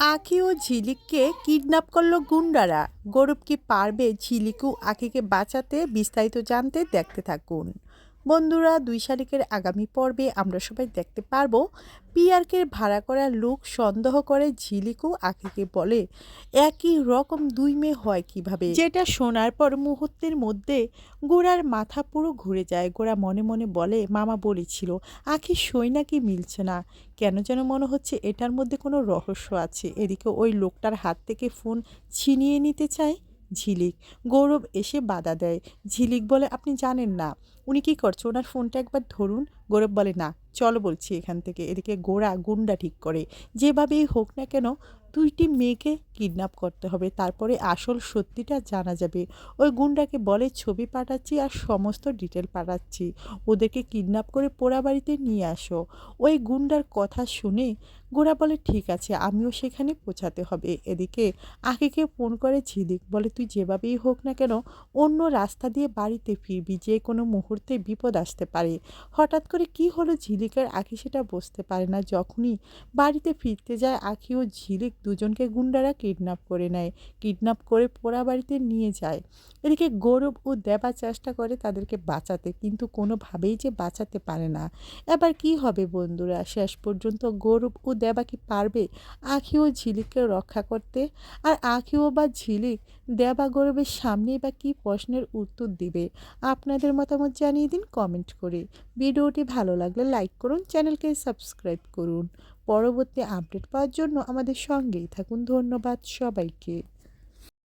আখি ও ঝিলিককে কিডন্যাপ করল গুন্ডারা। গৌরব কি পারবে ঝিলিকু আঁকিকে বাঁচাতে বিস্তারিত জানতে দেখতে থাকুন। বন্ধুরা, দুই শালিকের আগামী পর্বে আমরা সবাই দেখতে পারব পিয়ারকের ভাড়া করা লোক সন্দেহ করে ঝিলিকু আখিকে বলে, একই রকম দুই মেয়ে হয় কীভাবে? যেটা শোনার পর মুহূর্তের মধ্যে গোড়ার মাথা পুরো ঘুরে যায়। গোড়া মনে মনে বলে, মামা বলেছিল, আখি সই নাকি মিলছে না। কেন যেন মনে হচ্ছে এটার মধ্যে কোনো রহস্য আছে। এদিকে ওই লোকটার হাত থেকে ফোন ছিনিয়ে নিতে চায়। ঝিলিক। গৌরব এসে বাধা দেয়। ঝিলিক বলে, আপনি জানেন না। উনি কী করছে? ওনার ফোনটা একবার ধরুন। গৌরব বলে, না, চলো বলছি এখান থেকে। এদিকে গোড়া গুন্ডা ঠিক করে, যেভাবেই হোক না কেন, দুইটি মেয়েকে কিডন্যাপ করতে হবে, তারপরে আসল সত্যিটা জানা যাবে। ওই গুন্ডাকে বলে, ছবি পাঠাচ্ছি আর সমস্ত ডিটেল পাঠাচ্ছি। ওদেরকে কিডন্যাপ করে পোড়া বাড়িতে নিয়ে আসো। ওই গুন্ডার কথা শুনে গোড়া বলে, ঠিক আছে, আমিও সেখানে পৌঁছাতে হবে। এদিকে আখিকে ফোন করে, ঝিলিক, বলে, তুই যেভাবেই হোক না কেন, অন্য রাস্তা দিয়ে বাড়িতে ফিরবি, যে কোনো মুহূর্তে বিপদ আসতে পারে। হঠাৎ করে কি হলো ঝিলিকের আঁকি সেটা বুঝতে পারে না। যখনই বাড়িতে ফিরতে যায় আখি ও ঝিলিক দুজনকে গুন্ডারা কিডন্যাপ করে নেয় কিডন্যাপ করে পোড়া বাড়িতে নিয়ে যায়। এদিকে গৌরব ও দেবা চেষ্টা করে তাদেরকে বাঁচাতে, কিন্তু কোনোভাবেই যে বাঁচাতে পারে না। এবার কি হবে বন্ধুরা? শেষ পর্যন্ত গৌরব ও দেবা কি পারবে আখি ও ঝিলিককে রক্ষা করতে? আর আখিও বা ঝিলিক, দেবা গৌরবের সামনেই বা কী প্রশ্নের উত্তর দিবে? আপনাদের মতামত জানিয়ে দিন কমেন্ট করে। ভিডিওটি ভালো লাগলে লাইক করুন, চ্যানেলকে সাবস্ক্রাইব করুন। পরবর্তী আপডেট পাওয়ার জন্য আমাদের সঙ্গেই থাকুন। ধন্যবাদ সবাইকে।